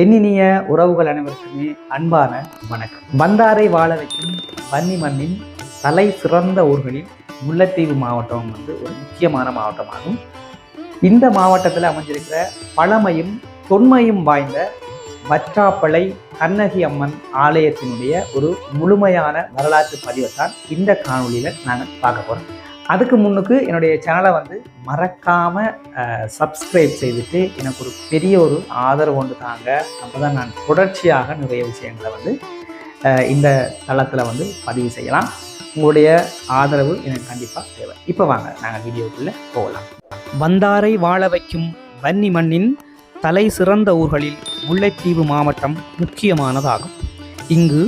எண்ணினிய உறவுகள் அனைவருக்குமே அன்பான வணக்கம். வந்தாரை வாழ வைக்கும் வன்னி மண்ணின் தலை சிறந்த ஊர்களில் முல்லைத்தீவு மாவட்டம் வந்து ஒரு முக்கியமான மாவட்டமாகும். இந்த மாவட்டத்தில் அமைஞ்சிருக்கிற பழமையும் தொன்மையும் வாய்ந்த வச்சாப்பளை கண்ணகி அம்மன் ஆலயத்தினுடைய ஒரு முழுமையான வரலாற்று பதிவை தான் இந்த காணொலியில் நாங்கள் பார்க்க போகிறோம் அதுக்கு முன்னுக்கு என்னுடைய சேனலை வந்து மறக்காமல் சப்ஸ்கிரைப் செய்துட்டு எனக்கு ஒரு பெரிய ஒரு ஆதரவு கொண்டு தாங்க. அப்போ தான் நான் தொடர்ச்சியாக நிறைய விஷயங்களை வந்து இந்த தளத்தில் வந்து பதிவு செய்யலாம். உங்களுடைய ஆதரவு எனக்கு கண்டிப்பாக தேவை. இப்போ வாங்க நாங்கள் வீடியோக்குள்ளே போகலாம். வந்தாரை வாழ வைக்கும் வன்னி மண்ணின் தலை சிறந்த ஊர்களில் முல்லைத்தீவு மாவட்டம் முக்கியமானதாகும். இங்கு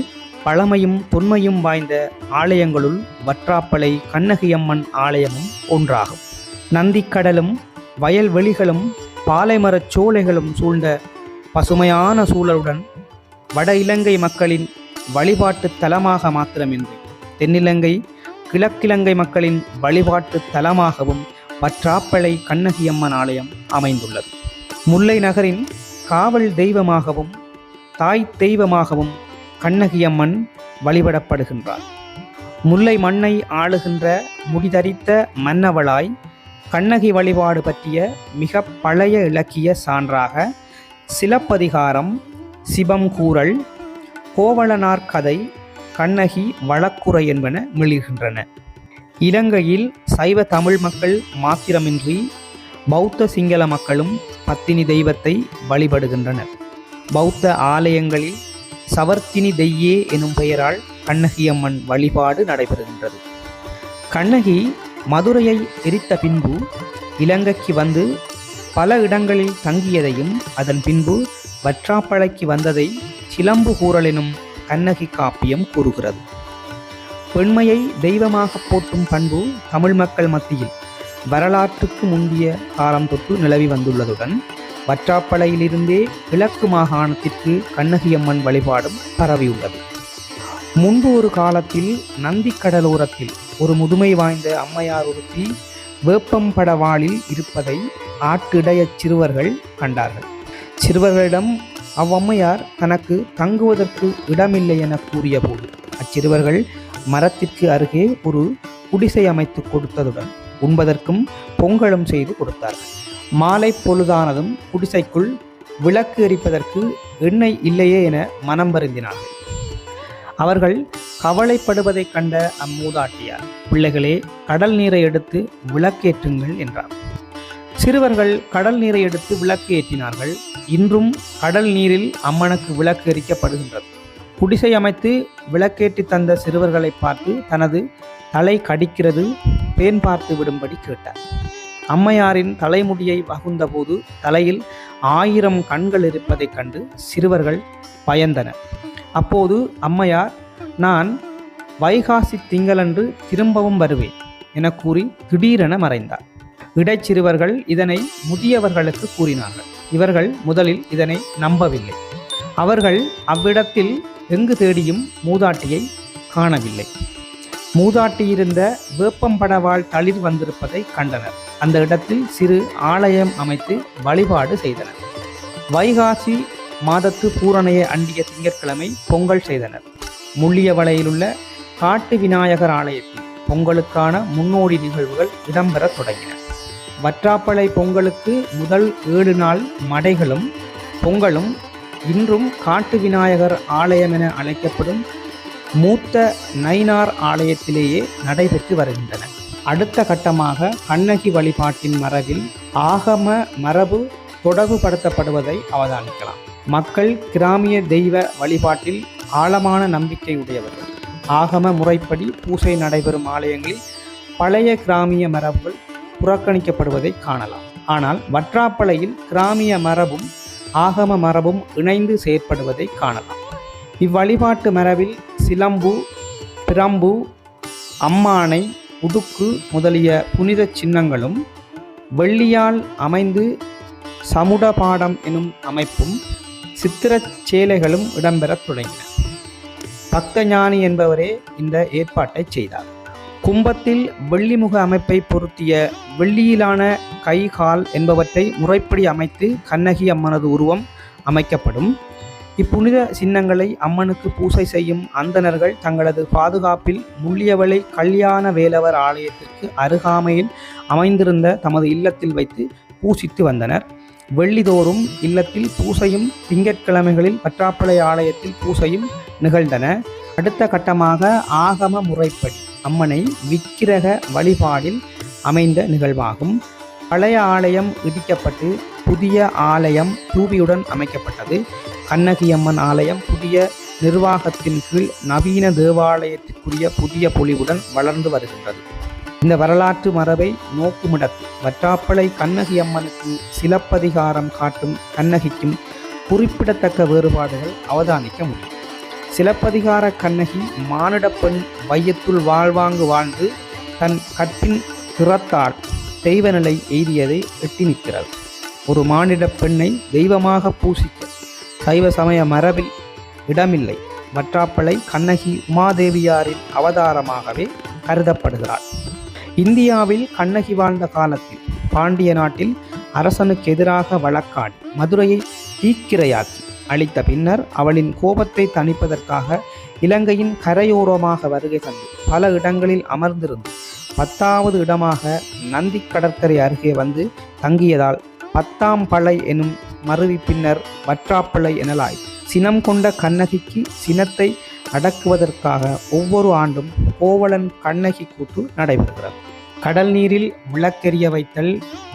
பழமையும் தொன்மையும் வாய்ந்த ஆலயங்களுள் வற்றாப்பளை கண்ணகியம்மன் ஆலயமும் ஒன்றாகும். நந்திக்கடலும் வயல்வெளிகளும் பாலைமரச் சோலைகளும் சூழ்ந்த பசுமையான சூழலுடன் வட இலங்கை மக்களின் வழிபாட்டு தலமாக மாத்திரமின்றி தென்னிலங்கை கிழக்கிலங்கை மக்களின் வழிபாட்டு தலமாகவும் வற்றாப்பளை கண்ணகியம்மன் ஆலயம் அமைந்துள்ளது. முல்லை நகரின் காவல் தெய்வமாகவும் தாய் தெய்வமாகவும் கண்ணகியம்மன் வழிபடப்படுகின்றார் முல்லை மண்ணை ஆளுகின்ற முடிதரித்த மன்னவளாய் கண்ணகி வழிபாடு பற்றிய மிக பழைய இலக்கிய சான்றாக சிலப்பதிகாரம் சிவம் கூறல் கோவலனார் கதை கண்ணகி வழக்குறை என்பன மிளிர்கின்றன. இலங்கையில் சைவ தமிழ் மக்கள் மாத்திரமின்றி பௌத்த சிங்கள மக்களும் பத்தினி தெய்வத்தை வழிபடுகின்றனர். பௌத்த ஆலயங்களில் சவர்த்தினி தெய்யே எனும் பெயரால் கண்ணகியம்மன் வழிபாடு நடைபெறுகின்றது. கண்ணகி மதுரையை எரித்த பின்பு இலங்கைக்கு வந்து பல இடங்களில் தங்கியதையும் அதன் பின்பு வற்றாப்பழைக்கு வந்ததை சிலம்பு கூறலினும் கண்ணகி காப்பியம் கூறுகிறது. பெண்மையை தெய்வமாக போற்றும் பண்பு தமிழ் மக்கள் மத்தியில் வரலாற்றுக்கு முந்திய காலம் தொட்டு நிலவி வந்துள்ளதுடன் வற்றாப்பளையிலிருந்தே கிழக்கு மாகாணத்திற்கு கண்ணகியம்மன் வழிபாடும் பரவியுள்ளது. முன்பு ஒரு காலத்தில் நந்தி கடலோரத்தில் ஒரு முதுமை வாய்ந்த அம்மையார் ஒருத்தி வேப்பம்படவாளில் இருப்பதை ஆட்டிடையச் சிறுவர்கள் கண்டார்கள். சிறுவர்களிடம் அவ்வம்மையார் தனக்கு தங்குவதற்கு இடமில்லை என கூறியபோது அச்சிறுவர்கள் மரத்திற்கு அருகே ஒரு குடிசை அமைத்து கொடுத்ததுடன் உண்பதற்கும் பொங்கலும் செய்து கொடுத்தார்கள். மாலை பொழுதானதும் குடிசைக்குள் விளக்கு எரிப்பதற்கு எண்ணெய் இல்லையே என மனம் வருந்தினார்கள். அவர்கள் கவலைப்படுவதைக் கண்ட அம்மூதாட்டியார் பிள்ளைகளே கடல் நீரை எடுத்து விளக்கேற்றுங்கள் என்றார். சிறுவர்கள் கடல் நீரை எடுத்து விளக்கு ஏற்றினார்கள் இன்றும் கடல் நீரில் அம்மனுக்கு விளக்கு எரிக்கப்படுகின்றது. குடிசை அமைத்து விளக்கேற்றி தந்த சிறுவர்களை பார்த்து தனது தலை கடிக்கிறது பேன் பார்த்து விடும்படி கேட்டார். அம்மையாரின் தலைமுடியை வகுந்தபோது தலையில் ஆயிரம் கண்கள் இருப்பதைக் கண்டு சிறுவர்கள் பயந்தனர். அப்போது அம்மையார் நான் வைகாசி திங்களன்று திரும்பவும் வருவேன் என கூறி திடீரென மறைந்தார். இடைச்சிறுவர்கள் இதனை முதியவர்களுக்கு கூறினார்கள். இவர்கள் முதலில் இதனை நம்பவில்லை. அவர்கள் அவ்விடத்தில் எங்கு தேடியும் மூதாட்டியை காணவில்லை. மூதாட்டியிருந்த வேப்பம்படவாள் தளிர் வந்திருப்பதை கண்டனர். அந்த இடத்தில் சிறு ஆலயம் அமைத்து வழிபாடு செய்தனர். வைகாசி மாதத்து பூரணையை அண்டிய திங்கட்கிழமை பொங்கல் செய்தனர். முள்ளியவளையிலுள்ள காட்டு விநாயகர் ஆலயத்தில் பொங்கலுக்கான முன்னோடி நிகழ்வுகள் இடம்பெறத் தொடங்கின. வற்றாப்பளை பொங்கலுக்கு முதல் ஏழு நாள் மடைகளும் பொங்கலும் இன்றும் காட்டு விநாயகர் ஆலயம் என அழைக்கப்படும் மூத்த நைனார் ஆலயத்திலேயே நடைபெற்று வருகின்றன. அடுத்த கட்டமாக கண்ணகி வழிபாட்டின் மரபில் ஆகம மரபு தொடர்புபடுத்தப்படுவதை அவதானிக்கலாம். மக்கள் கிராமிய தெய்வ வழிபாட்டில் ஆழமான நம்பிக்கை உடையவர்கள். ஆகம முறைப்படி பூசை நடைபெறும் ஆலயங்களில் பழைய கிராமிய மரபுகள் புறக்கணிக்கப்படுவதை காணலாம். ஆனால் வற்றாப்பளையில் கிராமிய மரபும் ஆகம மரபும் இணைந்து செயற்படுவதை காணலாம். இவ்வழிபாட்டு மரபில் சிலம்பு பிரம்பு அம்மானை உடுக்கு முதலிய புனித சின்னங்களும் வெள்ளியால் அமைந்து சமுடபாடம் எனும் அமைப்பும் சித்திரச் சேலைகளும் இடம்பெறத் தொடங்கின. பக்தஞானி என்பவரே இந்த ஏற்பாட்டை செய்தார். கும்பத்தில் வெள்ளிமுக அமைப்பை பொருத்திய வெள்ளியிலான கை கால் என்பவற்றை முறைப்படி அமைத்து கண்ணகி அம்மனது உருவம் அமைக்கப்படும். இப்புனித சின்னங்களை அம்மனுக்கு பூசை செய்யும் அந்தணர்கள் தங்களது பாதுகாப்பில் முள்ளியவளை கல்யாண வேலவர் ஆலயத்திற்கு அருகாமையில் அமைந்திருந்த தமது இல்லத்தில் வைத்து பூசித்து வந்தனர். வெள்ளிதோறும் இல்லத்தில் பூசையும் திங்கட்கிழமைகளில் பற்றாப்பளை ஆலயத்தில் பூசையும் நிகழ்ந்தன. அடுத்த கட்டமாக ஆகம முறைப்படி அம்மனை விக்கிரக வழிபாடில் அமைந்த நிகழ்வாகும். பழைய ஆலயம் இடிக்கப்பட்டு புதிய ஆலயம் தூபியுடன் அமைக்கப்பட்டது. கண்ணகியம்மன் ஆலயம் புதிய நிர்வாகத்தின் கீழ் நவீன தேவாலயத்திற்குரிய புதிய பொலிவுடன் வளர்ந்து வருகின்றது. இந்த வரலாற்று மரபை நோக்குமிடத்து வற்றாப்பளை கண்ணகியம்மனுக்கு சிலப்பதிகாரம் காட்டும் கண்ணகிக்கும் குறிப்பிடத்தக்க வேறுபாடுகள் அவதானிக்க முடியும். சிலப்பதிகார கண்ணகி மானிடப் பெண் வையத்துள் வாழ்வாங்கு வாழ்ந்து தன் கற்பின் திறத்தால் தெய்வநிலை எய்தியதை எட்டி நிற்கிறது ஒரு மானிடப் பெண்ணை தெய்வமாக பூசிக்க சைவ சமய மரபில் இடமில்லை. வற்றாப்பளை கண்ணகி உமாதேவியாரின் அவதாரமாகவே கருதப்படுகிறாள். இந்தியாவில் கண்ணகி வாழ்ந்த காலத்தில் பாண்டிய நாட்டில் அரசனுக்கு எதிராக வழக்காடி மதுரையை தீக்கிரையாக்கி அளித்த பின்னர் அவளின் கோபத்தை தணிப்பதற்காக இலங்கையின் கரையோரமாக வருகை தந்து பல இடங்களில் அமர்ந்திருந்து பத்தாவது இடமாக நந்தி கடற்கரை அருகே வந்து தங்கியதால் பத்தாம் பளை எனும் மருவி பின்னர் வற்றாப்பளை எனலாய். சினம் கொண்ட கண்ணகிக்கு சினத்தை அடக்குவதற்காக ஒவ்வொரு ஆண்டும் கோவலன் கண்ணகி கூத்து நடைபெறுகிறது. கடல் நீரில் விளக்கெரிய வைத்தல்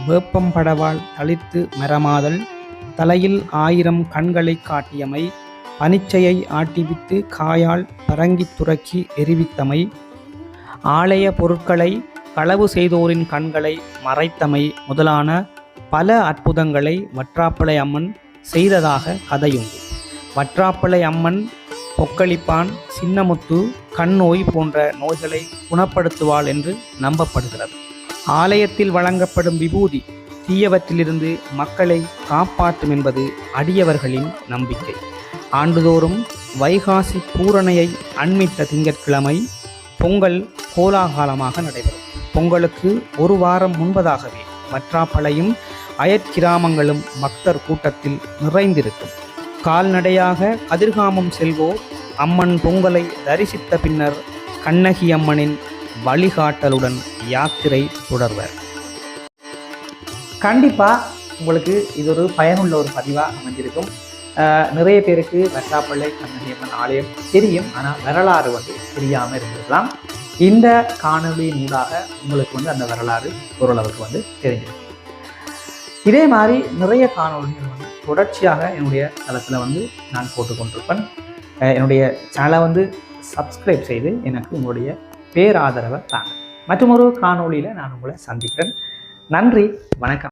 வேப்பம் படவால் தளித்து மரமாதல் தலையில் ஆயிரம் கண்களை காட்டியமை பனிச்சையை ஆட்டிவிட்டு காயால் பரங்கி துறக்கி எரிவித்தமை ஆலய பொருட்களை களவு செய்தோரின் கண்களை மறைத்தமை முதலான பல அற்புதங்களை வற்றாப்பளை அம்மன் செய்ததாக கதையுண்டு. வற்றாப்பளை அம்மன் பொக்களிப்பான் சின்னமுத்து கண் நோய் போன்ற நோய்களை குணப்படுத்துவாள் என்று நம்பப்படுகிறது. ஆலயத்தில் வழங்கப்படும் விபூதி தீயவற்றிலிருந்து மக்களை காப்பாற்றும் என்பது அடியவர்களின் நம்பிக்கை. ஆண்டுதோறும் வைகாசி பூரணையை அண்மித்த திங்கட்கிழமை பொங்கல் கோலாகலமாக நடைபெறும். பொங்கலுக்கு ஒரு வாரம் முன்பதாகவே வற்றாப்பளையும் அயற்கிராமங்களும் பக்தர் கூட்டத்தில் நிறைந்திருக்கும். கால்நடையாக கதிர்காமம் செல்வோர் அம்மன் பொங்கலை தரிசித்த பின்னர் கண்ணகி அம்மனின் வழிகாட்டலுடன் யாத்திரை தொடர்வர். கண்டிப்பாக உங்களுக்கு இது ஒரு பயனுள்ள ஒரு பதிவாக அமைஞ்சிருக்கும். ஆஹ் நிறைய பேருக்கு வெட்டாப்பள்ளை கண்ணகியம்மன் ஆலயம் தெரியும். ஆனால் வரலாறு வந்து தெரியாமல் இருந்திருக்கலாம். இந்த காணொலியின் ஊடாக உங்களுக்கு வந்து அந்த வரலாறு ஓரளவுக்கு வந்து தெரிஞ்சிருக்கும். இதே மாதிரி நிறைய காணொளிகள் வந்து தொடர்ச்சியாக என்னுடைய தளத்தில் வந்து நான் போட்டுக்கொண்டிருப்பேன். அஹ் என்னுடைய சேனலை வந்து சப்ஸ்கிரைப் செய்து எனக்கு உங்களுடைய பேராதரவை தாங்க. மற்றொரு காணொலியில் நான் உங்களை சந்திக்கிறேன். நன்றி வணக்கம்.